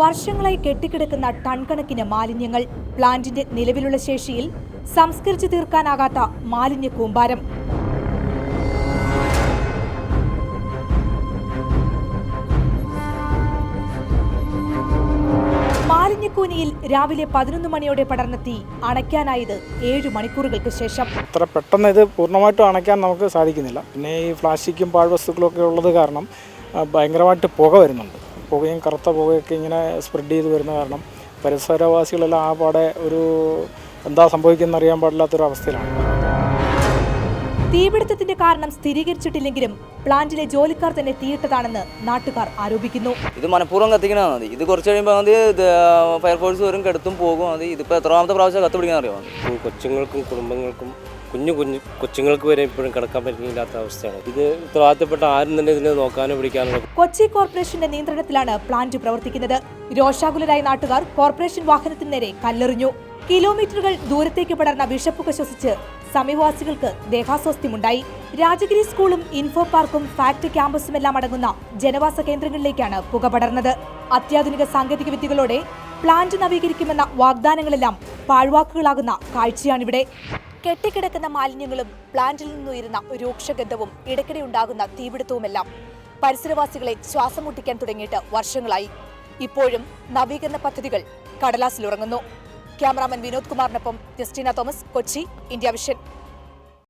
വർഷങ്ങളായി കെട്ടിക്കിടക്കുന്ന ടൺ കണക്കിന് മാലിന്യങ്ങൾ പ്ലാന്റിന്റെ നിലവിലുള്ള ശേഷിയിൽ സംസ്കരിച്ചു തീർക്കാനാകാത്ത മാലിന്യ കൂമ്പാരം. മാലിന്യക്കൂനിയിൽ രാവിലെ പതിനൊന്ന് മണിയോടെ പടർന്ന തീ അണയ്ക്കാനായത് ഏഴു മണിക്കൂറുകൾക്ക് ശേഷം. അത്ര പെട്ടെന്ന് ഇത് പൂർണമായിട്ടും അണയ്ക്കാൻ നമുക്ക് സാധിക്കുന്നില്ല. പിന്നെ ഈ പ്ലാസ്റ്റിക്കും പാഴ്വസ്തുക്കളും ഒക്കെ ഉള്ളത് കാരണം ഭയങ്കരമായിട്ട് പുക വരുന്നുണ്ട്. പുകയും കറുത്ത പുകയൊക്കെ ഇങ്ങനെ സ്പ്രെഡ് ചെയ്ത് വരുന്ന കാരണം പരിസരവാസികളെല്ലാം ആ പാടെ ഒരു എന്താ സംഭവിക്കുന്ന അറിയാൻ പാടില്ലാത്തൊരു അവസ്ഥയിലാണ്. തീപിടുത്തത്തിന്റെ കാരണം സ്ഥിരീകരിച്ചിട്ടില്ലെങ്കിലും പ്ലാന്റിലെ ജോലിക്കാർ തന്നെ തീയിട്ടതാണെന്ന് നാട്ടുകാർ ആരോപിക്കുന്നു. ഇത് മനഃപൂർവം കത്തിക്കണതാണ് മതി. ഇത് കുറച്ച് കഴിയുമ്പോൾ മതി ഫയർഫോഴ്സ് വരും കെടുത്തും പോകും മതി. ഇതിപ്പോൾ എത്രാമത്തെ പ്രാവശ്യം കത്ത് പിടിക്കാൻ അറിയാമോ കൊച്ചുങ്ങൾക്കും കുടുംബങ്ങൾക്കും കുഞ്ഞു കുഞ്ഞു കൊച്ചുങ്ങൾക്ക് വരെ ഇപ്പോഴും കിടക്കാൻ പറ്റുന്നില്ലാത്ത അവസ്ഥയാണ്. ഇത് ഉത്തരവാദിത്തപ്പെട്ട ആരും തന്നെ ഇതിനെ നോക്കാനോ പിടിക്കാനോ കൊച്ചി കോർപ്പറേഷന്റെ നിയന്ത്രണത്തിലാണ് പ്ലാന്റ് പ്രവർത്തിക്കുന്നത്. രോഷാകുലരായ നാട്ടുകാർ കോർപ്പറേഷൻ വാഹനത്തിന് നേരെ കല്ലെറിഞ്ഞു. കിലോമീറ്ററുകൾ ദൂരത്തേക്ക് പടർന്ന വിഷപ്പുക ശ്വസിച്ച് സമീപവാസികൾക്ക് ദേഹാസ്വാസ്ഥ്യമുണ്ടായി. രാജഗിരി സ്കൂളും ഇൻഫോ പാർക്കും ഫാക്ട് ഫാക്ടറി ക്യാമ്പസുമെല്ലാം അടങ്ങുന്ന ജനവാസ കേന്ദ്രങ്ങളിലേക്കാണ് പുക പടർന്നത്. അത്യാധുനിക സാങ്കേതിക വിദ്യകളോടെ പ്ലാന്റ് നവീകരിക്കുമെന്ന വാഗ്ദാനങ്ങളെല്ലാം പാഴ്വാക്കുകളാകുന്ന കാഴ്ചയാണിവിടെ. കെട്ടിക്കിടക്കുന്ന മാലിന്യങ്ങളും പ്ലാന്റിൽ നിന്നുയരുന്ന രൂക്ഷഗന്ധവും ഇടയ്ക്കിടെ ഉണ്ടാകുന്ന തീപിടുത്തവുമെല്ലാം പരിസരവാസികളെ ശ്വാസം മുട്ടിക്കാൻ തുടങ്ങിയിട്ട് വർഷങ്ങളായി. ഇപ്പോഴും നവീകരണ പദ്ധതികൾ കടലാസിലുറങ്ങുന്നു. ക്യാമറാമാൻ വിനോദ് കുമാറിനൊപ്പം Justina Thomas Kochi India vision.